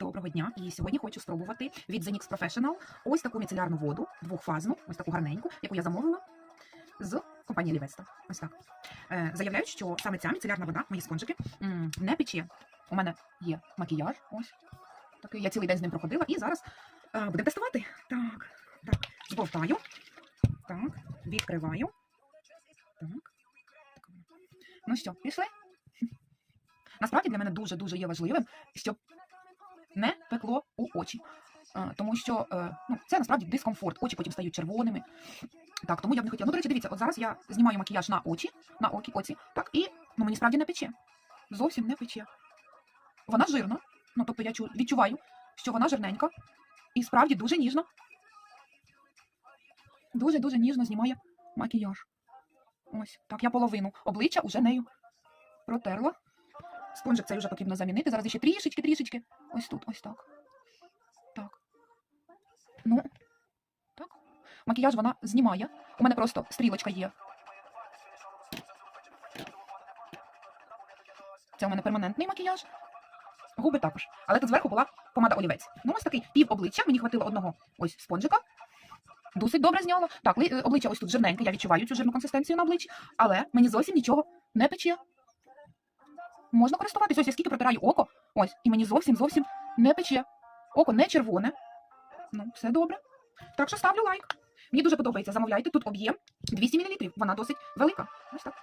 Доброго дня! І сьогодні хочу спробувати від Zenix Professional ось таку міцелярну воду, двохфазну, ось таку гарненьку, яку я замовила з компанії Лівеста. Ось так. Е, заявляють, що саме ця міцелярна вода, мої спонжики, м, не пече. У мене є макіяж, ось такий. Я цілий день з ним проходила, і зараз е, будемо тестувати. Так, так, збовтаю. Так, відкриваю. Так. Ну що, пішли? Насправді для мене дуже-дуже є важливим, щоб не пекло у очі. Е, Тому що е, ну, це насправді дискомфорт. Очі потім стають червоними. Так, тому я б не хотіла. Ну, до речі, дивіться, от зараз я знімаю макіяж на очі, на окі, оці, так, і ну, мені справді не пече. Зовсім не пече. Вона жирна. Ну, тобто я відчуваю, що вона жирненька і справді дуже ніжно. Дуже-дуже ніжно знімає макіяж. Ось, так, я половину обличчя уже нею протерла. Спонжик цей вже потрібно замінити. Зараз ще трішечки, трішечки. Ось тут, ось так. Так. Ну, так. Макіяж вона знімає. У мене просто стрілочка є. Це у мене перманентний макіяж. Губи також. Але тут зверху була помада олівець. Ну, ось такий пів обличчя. Мені хватило одного ось спонжика. Досить добре зняла. Так, е, обличчя ось тут жирненьке, я відчуваю цю жирну консистенцію на обличчі, але мені зовсім нічого не пече. Можна користуватись. Ось я скільки протираю око, ось, і мені зовсім зовсім не пече. Око не червоне. Ну, все добре. Так що ставлю лайк. Мені дуже подобається. Замовляйте. Тут об'єм 200 мл. Вона досить велика. Ось так.